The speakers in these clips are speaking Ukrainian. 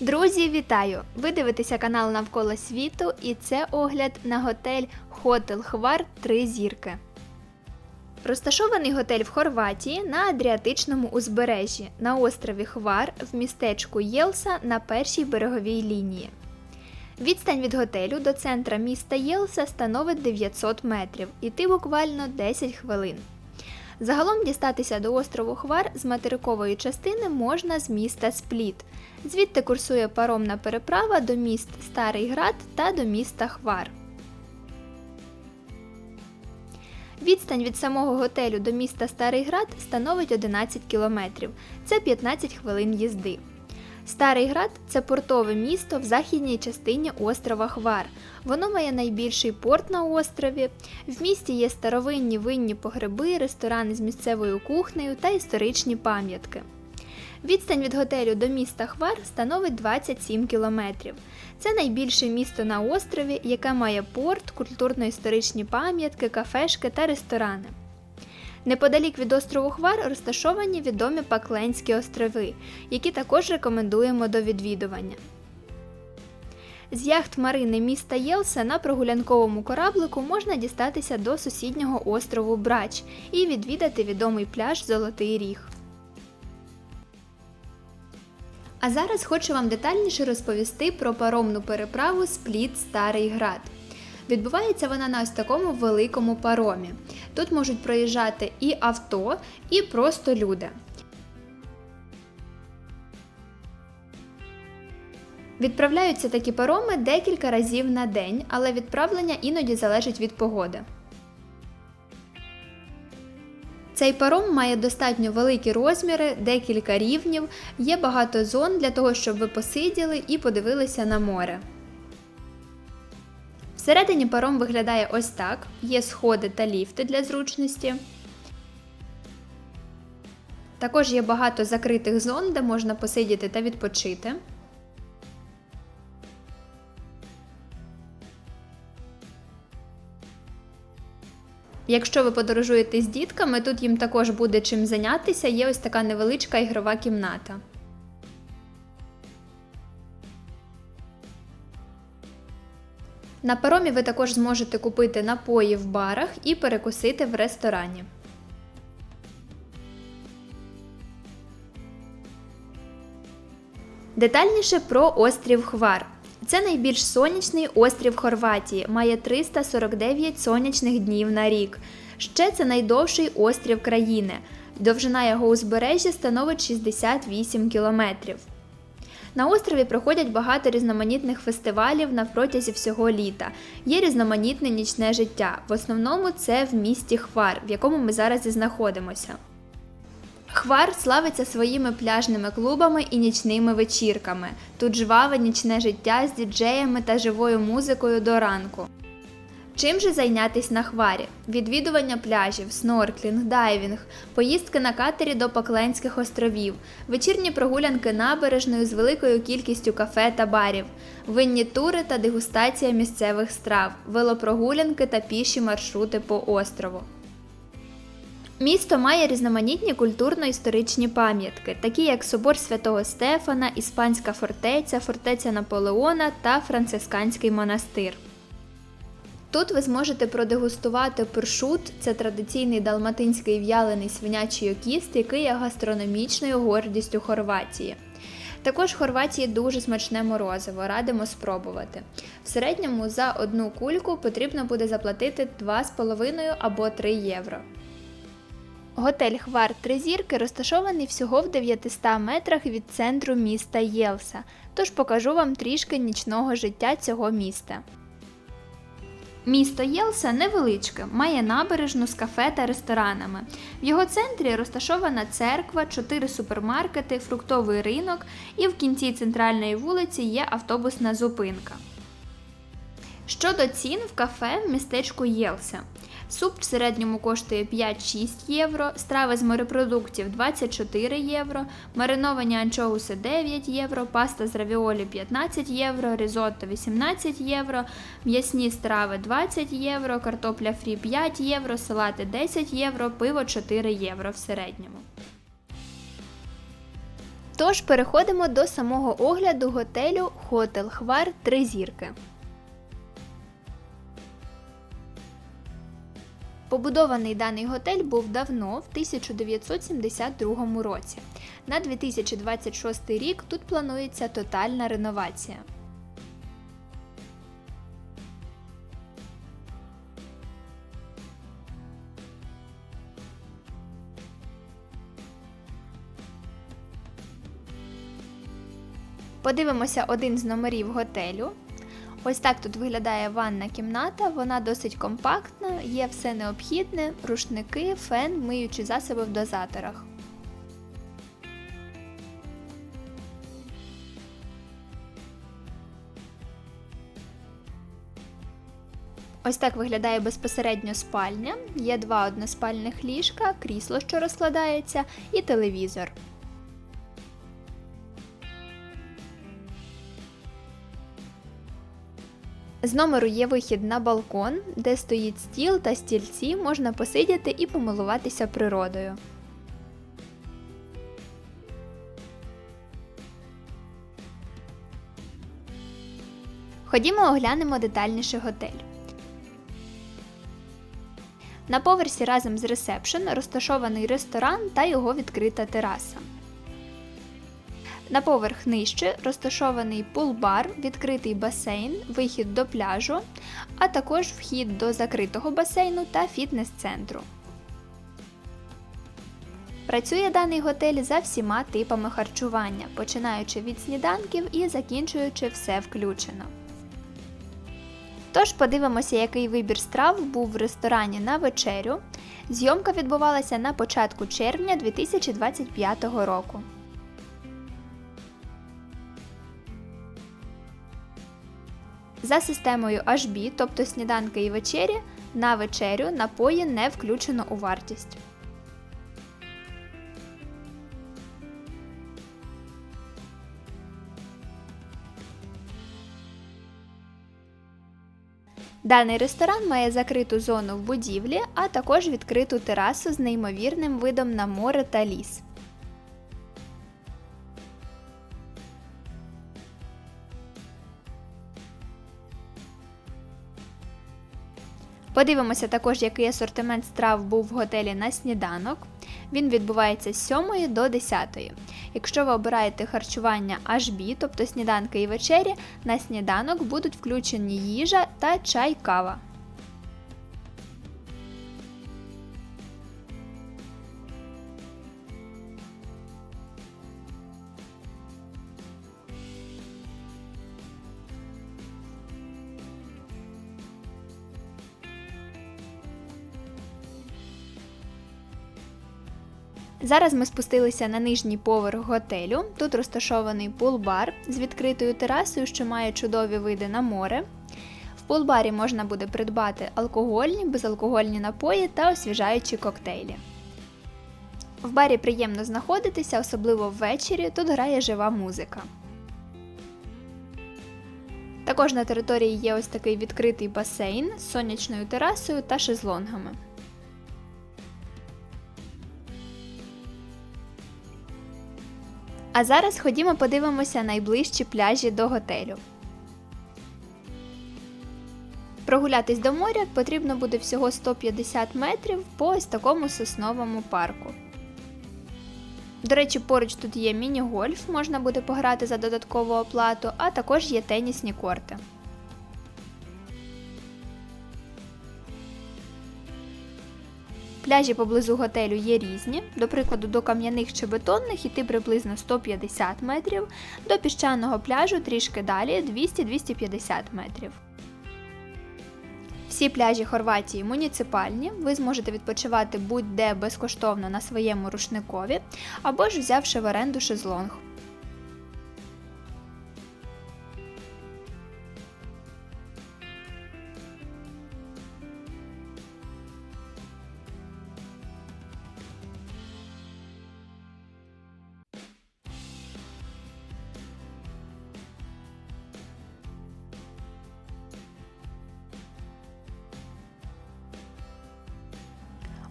Друзі, вітаю! Ви дивитеся канал Навколо світу і це огляд на готель Хотел Хвар 3 зірки. Розташований готель в Хорватії на Адріатичному узбережжі на острові Хвар в містечку Єлса на першій береговій лінії. Відстань від готелю до центра міста Єлса становить 900 метрів, іти буквально 10 хвилин. Загалом дістатися до острову Хвар з материкової частини можна з міста Спліт. Звідти курсує паромна переправа до міст Старий Град та до міста Хвар. Відстань від самого готелю до міста Старий Град становить 11 кілометрів. Це 15 хвилин їзди. Старий Град це портове місто в західній частині острова Хвар. Воно має найбільший порт на острові. В місті є старовинні винні погреби, ресторани з місцевою кухнею та історичні пам'ятки. Відстань від готелю до міста Хвар становить 27 кілометрів. Це найбільше місто на острові, яке має порт, культурно-історичні пам'ятки, кафешки та ресторани. Неподалік від острову Хвар розташовані відомі Пакленські острови, які також рекомендуємо до відвідування. З яхт Марини міста Єлса на прогулянковому кораблику можна дістатися до сусіднього острову Брач і відвідати відомий пляж Золотий Ріг. А зараз хочу вам детальніше розповісти про паромну переправу Спліт Старий Град. Відбувається вона на ось такому великому паромі. Тут можуть проїжджати і авто, і просто люди. Відправляються такі пароми декілька разів на день, але відправлення іноді залежить від погоди. Цей паром має достатньо великі розміри, декілька рівнів, є багато зон для того, щоб ви посиділи і подивилися на море. Всередині паром виглядає ось так: є сходи та ліфти для зручності. Також є багато закритих зон, де можна посидіти та відпочити. Якщо ви подорожуєте з дітками, тут їм також буде чим зайнятися, є ось така невеличка ігрова кімната. На паромі ви також зможете купити напої в барах і перекусити в ресторані. Детальніше про острів Хвар. Це найбільш сонячний острів Хорватії, має 349 сонячних днів на рік. Ще це найдовший острів країни. Довжина його узбережжя становить 68 кілометрів. На острові проходять багато різноманітних фестивалів на протязі всього літа. Є різноманітне нічне життя. В основному це в місті Хвар, в якому ми зараз і знаходимося. Хвар славиться своїми пляжними клубами і нічними вечірками. Тут жваве нічне життя з діджеями та живою музикою до ранку. Чим же зайнятись на хварі? Відвідування пляжів, снорклінг, дайвінг, поїздки на катері до Пакленських островів, вечірні прогулянки набережною з великою кількістю кафе та барів, винні тури та дегустація місцевих страв, велопрогулянки та піші маршрути по острову. Місто має різноманітні культурно-історичні пам'ятки, такі як Собор Святого Стефана, Іспанська фортеця, фортеця Наполеона та Францисканський монастир. Тут ви зможете продегустувати першут, це традиційний далматинський в'ялений свинячий окіст, який є гастрономічною гордістю Хорватії. Також в Хорватії дуже смачне морозиво, радимо спробувати. В середньому за одну кульку потрібно буде заплатити 2,5 або 3 євро. Готель Хвар Три зірки розташований всього в 900 метрах від центру міста Єлса, тож покажу вам трішки нічного життя цього міста. Місто Єлса невеличке, має набережну з кафе та ресторанами. В його центрі розташована церква, чотири супермаркети, фруктовий ринок і в кінці центральної вулиці є автобусна зупинка. Щодо цін в кафе в містечку Єлса. Суп в середньому коштує 5-6 євро, страви з морепродуктів 24 євро, мариновані анчоуси 9 євро, паста з равіолі 15 євро, ризотто 18 євро, м'ясні страви 20 євро, картопля фрі 5 євро, салати 10 євро, пиво 4 євро в середньому. Тож переходимо до самого огляду готелю Хотел Хвар 3 зірки. Побудований даний готель був давно, в 1972 році. На 2026 рік тут планується тотальна реновація. Подивимося один з номерів готелю. Ось так тут виглядає ванна кімната, вона досить компактна, є все необхідне, рушники, фен, миючі засоби в дозаторах. Ось так виглядає безпосередньо спальня. Є два односпальних ліжка, крісло, що розкладається, і телевізор. З номеру є вихід на балкон, де стоїть стіл та стільці, можна посидіти і помилуватися природою. Ходімо оглянемо детальніше готель. На поверсі разом з ресепшн розташований ресторан та його відкрита тераса. На поверх нижче розташований пул-бар, відкритий басейн, вихід до пляжу, а також вхід до закритого басейну та фітнес-центру. Працює даний готель за всіма типами харчування, починаючи від сніданків і закінчуючи все включено. Тож подивимося, який вибір страв був в ресторані на вечерю. Зйомка відбувалася на початку червня 2025 року. За системою HB, тобто сніданки і вечері, на вечерю напої не включено у вартість. Даний ресторан має закриту зону в будівлі, а також відкриту терасу з неймовірним видом на море та ліс. Подивимося також, який асортимент страв був в готелі на сніданок. Він відбувається з 7 до 10. Якщо ви обираєте харчування HB, тобто сніданки і вечері, на сніданок будуть включені їжа та чай кава. Зараз ми спустилися на нижній поверх готелю. Тут розташований пул-бар з відкритою терасою, що має чудові види на море. В пул-барі можна буде придбати алкогольні, безалкогольні напої та освіжаючі коктейлі. В барі приємно знаходитися, особливо ввечері, тут грає жива музика. Також на території є ось такий відкритий басейн з сонячною терасою та шезлонгами. А зараз ходімо подивимося найближчі пляжі до готелю. Прогулятись до моря потрібно буде всього 150 метрів по ось такому сосновому парку. До речі, поруч тут є міні-гольф, можна буде пограти за додаткову оплату, а також є тенісні корти. Пляжі поблизу готелю є різні, до прикладу, до кам'яних чи бетонних іти приблизно 150 метрів, до піщаного пляжу трішки далі 200-250 метрів. Всі пляжі Хорватії муніципальні, ви зможете відпочивати будь-де безкоштовно на своєму рушникові або ж взявши в оренду шезлонг.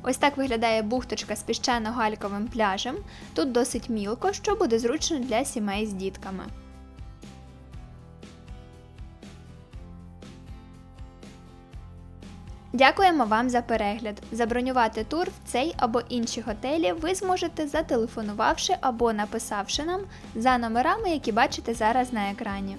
Ось так виглядає бухточка з піщано-гальковим пляжем. Тут досить мілко, що буде зручно для сімей з дітками. Дякуємо вам за перегляд. Забронювати тур в цей або інші готелі ви зможете зателефонувавши або написавши нам за номерами, які бачите зараз на екрані.